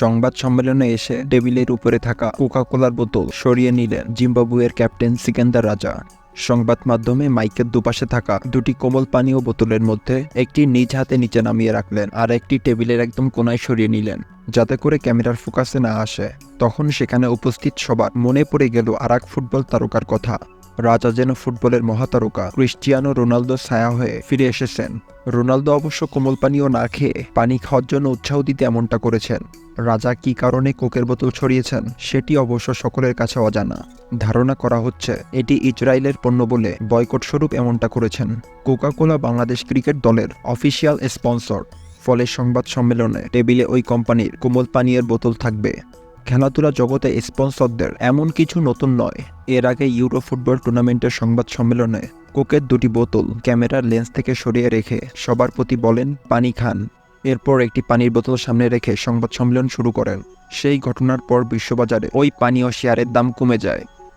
সংবাদ সম্মেলনে এসে টেবিলের উপরে থাকা কোকা কোলার বোতল সরিয়ে নিলেন জিম্বাবুয়ের ক্যাপ্টেন সিকান্দার রাজা। সংবাদ মাধ্যমে মাইকের দুপাশে থাকা দুটি কোমল পানীয় বোতলের মধ্যে একটি নিজ হাতে নিচে নামিয়ে রাখলেন আর একটি টেবিলের একদম কোনায় সরিয়ে নিলেন, যাতে করে ক্যামেরার ফোকাসে না আসে। তখন সেখানে উপস্থিত সবার মনে পড়ে গেল আর ফুটবল তারকার কথা। রাজা যেন ফুটবলের মহাতারকা ক্রিস্টিয়ানো রোনালদো ছায়া হয়ে ফিরে এসেছেন। রোনালদো অবশ্য কোমল পানীয় না খেয়ে পানি খাওয়ার জন্য উৎসাহ দিতে এমনটা করেছেন। রাজা কি কারণে কোকের বোতল ছড়িয়েছেন সেটি অবশ্য সকলের কাছে অজানা। ধারণা করা হচ্ছে এটি ইসরায়েলের পণ্য বলে বয়কট স্বরূপ এমনটা করেছেন। কোকাকোলা বাংলাদেশ ক্রিকেট দলের অফিসিয়াল স্পন্সর। ফলে সংবাদ সম্মেলনে টেবিলে ওই কোম্পানির কোমল পানীয়ের বোতল থাকবে। খেলাধুলা জগতে স্পন্সরদের এমন কিছু নতুন নয়। এর আগে ইউরো ফুটবল টুর্নামেন্টের সংবাদ সম্মেলনে কোকের দুটি বোতল ক্যামেরার লেন্স থেকে সরিয়ে রেখে সবার প্রতি বলেন, পানি খান। এরপর একটি পানির বোতল সামনে রেখে সংবাদ সম্মেলন শুরু করেন। সেই ঘটনার পর বিশ্ববাজারে ওই পানীয় শেয়ারের দাম কমে যায়।